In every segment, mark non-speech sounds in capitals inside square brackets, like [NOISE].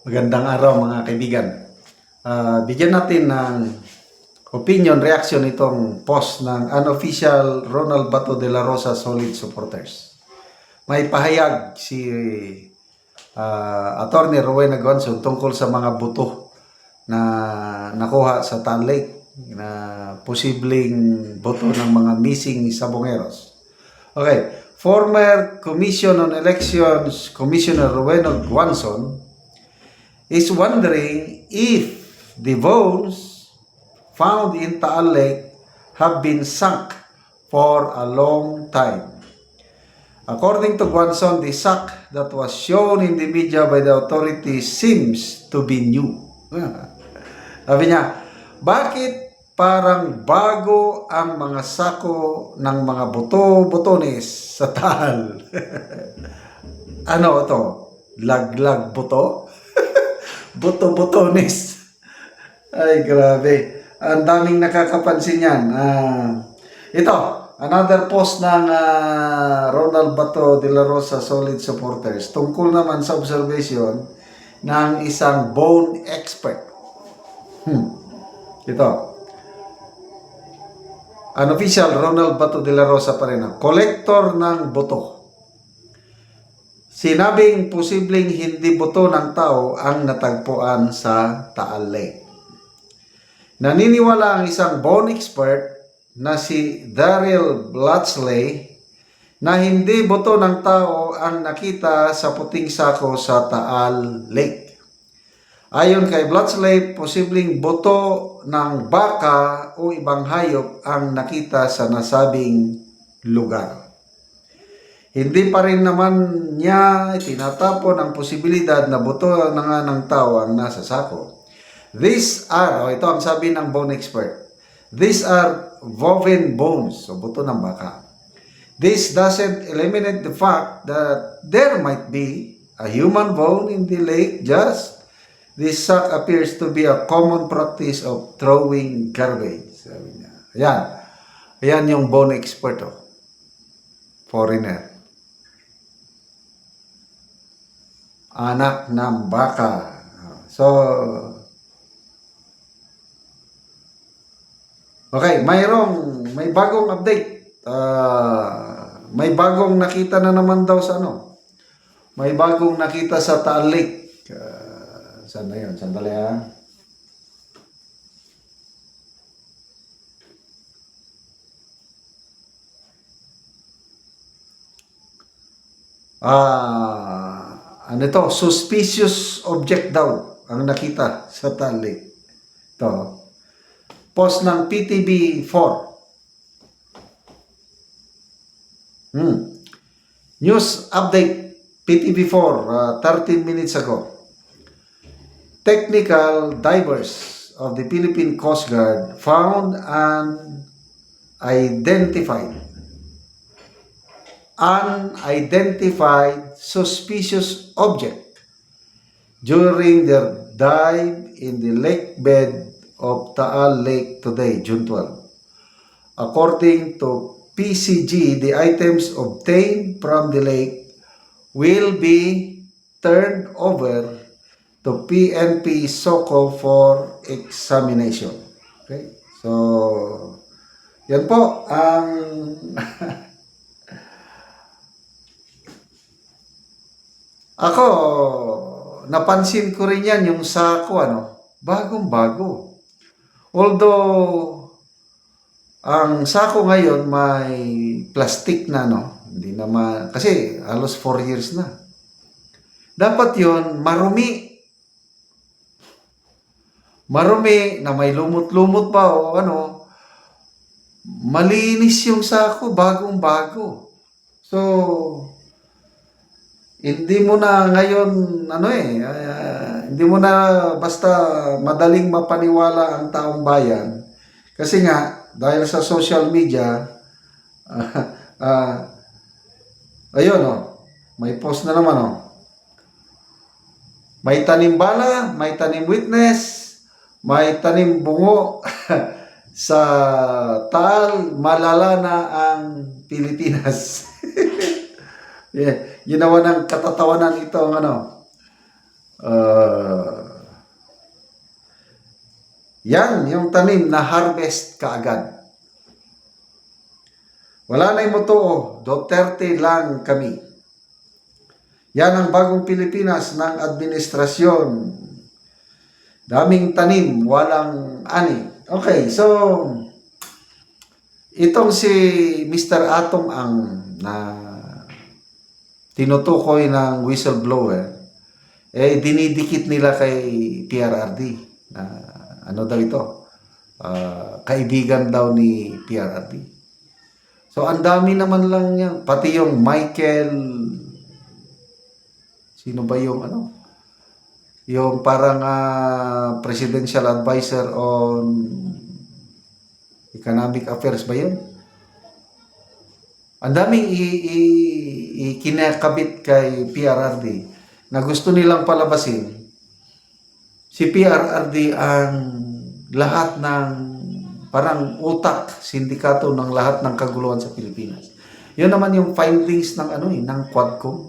Magandang araw mga kaibigan. Ah, bigyan natin ng opinion, reaction itong post ng unofficial Ronald Bato de la Rosa Solid Supporters. May pahayag si ah, Attorney Rowena Gonson tungkol sa mga buto na nakuha sa Tan Lake na posibleng buto ng mga missing sabongeros. Okay, former Commission on Elections Commissioner Rowena Gonson is wondering if the bones found in Taal Lake have been sunk for a long time. According to Guanson, the sack that was shown in the media by the authorities seems to be new. [LAUGHS] Sabi niya, bakit parang bago ang mga sako ng mga buto-butones sa Taal? [LAUGHS] ano to? Laglag buto? Buto-butones. Ay, grabe. Ang daming nakakapansin yan. Ah, ito, another post ng ah, Ronald Bato de la Rosa Solid Supporters tungkol naman sa observation ng isang bone expert. Hmm. Ito. Unofficial Ronald Bato de la Rosa pa rin. Collector ng buto. Sinabing posibleng hindi buto ng tao ang natagpuan sa Taal Lake. Naniniwala ang isang bone expert na si Daryl Blatchley na hindi buto ng tao ang nakita sa puting sako sa Taal Lake. Ayon kay Blatchley, posibleng buto ng baka o ibang hayop ang nakita sa nasabing lugar. Hindi pa rin naman niya tinatapon ang posibilidad na buto na nga ng tao ang nasa sako. These are, oh, ito ang sabi ng bone expert, these are woven bones, so buto ng baka. This doesn't eliminate the fact that there might be a human bone in the lake just this sack appears to be a common practice of throwing garbage. Sabi niya. Ayan. Ayan yung bone expert, oh. Foreigner. Anak ng baka. So, okay, mayroong, may bagong update. Ah, may bagong nakita na naman daw sa ano. May bagong nakita sa Taal Lake. Ah, saan na yun? Sandali ha. Ah, ano to? Suspicious object daw ang nakita sa Taal Lake. Ito. Post ng PTB 4. Hmm. News update PTV4 uh, 13 minutes ago. Technical divers of the Philippine Coast Guard found an identified unidentified suspicious object during their dive in the lake bed of Taal Lake today, June 12. According to PCG, the items obtained from the lake will be turned over to PNP SOCO for examination. Okay? So, yan po ang [LAUGHS] Ako, napansin ko rin yan yung sako, ano, bagong-bago. Although, ang sako ngayon may plastic na, no? Hindi naman, kasi halos 4 years na. Dapat yon marumi. Marumi na may lumot-lumot pa o ano, malinis yung sako, bagong-bago. So, hindi mo na ngayon ano eh ah, hindi mo na basta madaling mapaniwala ang taong bayan. Kasi nga dahil sa social media [LAUGHS] ah, ah, ayun oh may post na naman oh. May tanim bala may tanim witness may tanim bungo [LAUGHS] sa tal malala na ang Pilipinas. [LAUGHS] Yeah, ginawa ng katatawanan ito ang ano Uh, yan, yung tanim na harvest kaagad. Wala na yung totoo. Duterte lang kami. Yan ang bagong Pilipinas ng administrasyon. Daming tanim, walang ani. Okay, so itong si Mr. Atom ang na tinutukoy ng whistleblower, eh dinidikit nila kay PRRD na ano daw ito, ah, kaibigan daw ni PRRD. So ang dami naman lang yan, pati yung Michael, sino ba yung ano? Yung parang ah, presidential advisor on economic affairs ba yun? Ang daming ikinakabit kay PRRD na gusto nilang palabasin si PRRD ang lahat ng parang utak, sindikato ng lahat ng kaguluhan sa Pilipinas. Yun naman yung findings ng ano eh, ng Quadcom.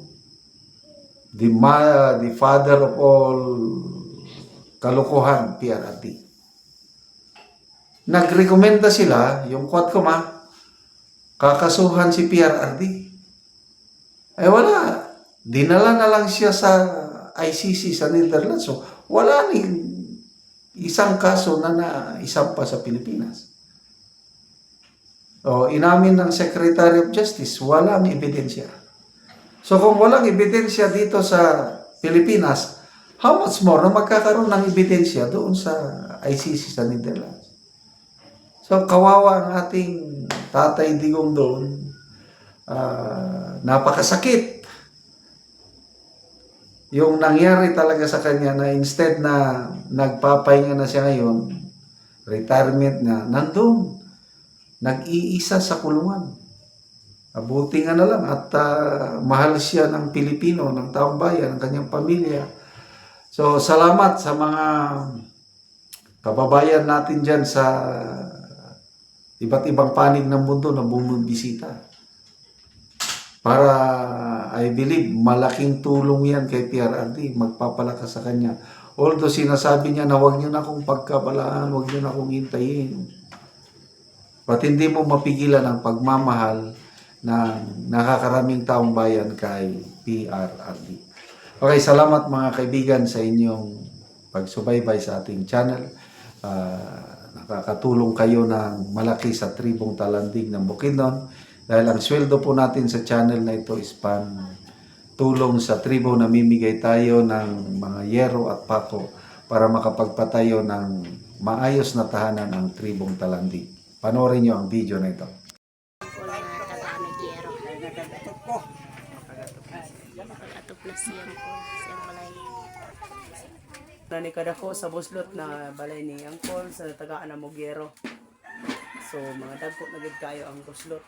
The, ma, the father of all kalokohan, PRRD. Nagrekomenda sila, yung Quadcom ha, kakasuhan si PRRD. Eh wala. Dinala na lang siya sa ICC sa Netherlands. So, wala ni isang kaso na naisampa sa Pilipinas. O, inamin ng Secretary of Justice, walang ebidensya. So, kung walang ebidensya dito sa Pilipinas, how much more na magkakaroon ng ebidensya doon sa ICC sa Netherlands? So, kawawa ang ating tatay digong doon. Ah, napakasakit. Yung nangyari talaga sa kanya na instead na nagpapahinga na siya ngayon, retirement na, nandun. Nag-iisa sa kulungan. Abuti nga na lang at ah, mahal siya ng Pilipino, ng taong bayan, ng kanyang pamilya. So, salamat sa mga kababayan natin dyan sa iba't ibang panig ng mundo na bumibisita. Para, I believe, malaking tulong yan kay PRRD, magpapalakas sa kanya. Although sinasabi niya na huwag niyo na akong pagkabalaan, huwag niyo na akong hintayin. Ba't hindi mo mapigilan ang pagmamahal ng nakakaraming taong bayan kay PRRD. Okay, salamat mga kaibigan sa inyong pagsubaybay sa ating channel. Ah, nakakatulong kayo ng malaki sa tribong talandig ng Bukidnon dahil ang sweldo po natin sa channel na ito is pan tulong sa tribo na mimigay tayo ng mga yero at pako para makapagpatayo ng maayos na tahanan ng tribong talandig. Panoorin nyo ang video na ito. na na siyang ko. Na ni kadako sa buslot na balay ni Angkol sa tagaan na Mugero. So mga dagko na gid kayo ang buslot.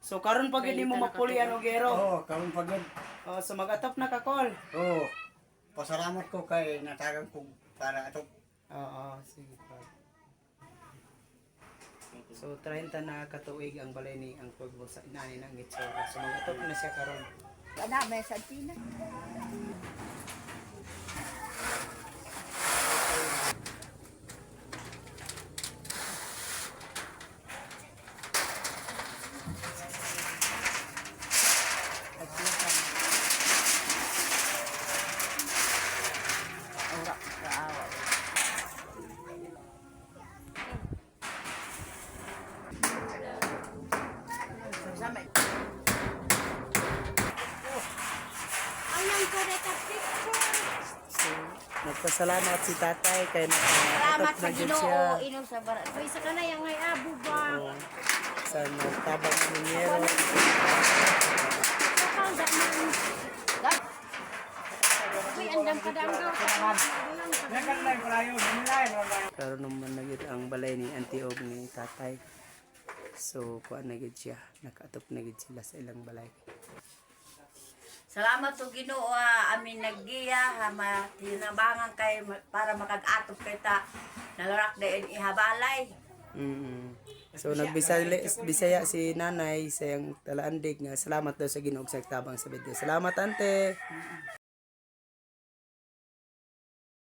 So karon pag hindi mo mapuli ang Mugero. Oo, oh, karon pagod. Oh, so mag-atop na ka Kol. Oo. Pasalamat ko kay natagang ko para ato. Oo, sige pa. So 30 na katuig ang balay ni Angkol sa inani ng Gitsura. So mag-atop na siya karon. Ana, may santina. Nagpasalamat si tatay kay Salamat nakatap sa na Ginoo, inom sa barat. Kay sa kanay ang abo ba. Oo. sa nagtabang ng Minyero. Kapal da man. Dad, Uy, andam ka danggaw. Karon naman na gid ang balay ni Auntie Og ni tatay. So, kuan na siya. Nakatop na sila sa ilang balay. Salamat to Ginoo amin naggiya ha ma tinabangan kay para makag-atop kay ta nalarak dayon ihabalay. Mm So nagbisaya bisaya si nanay sa iyang talaandig nga salamat daw sa Ginoo sa tabang sa video. Salamat ante.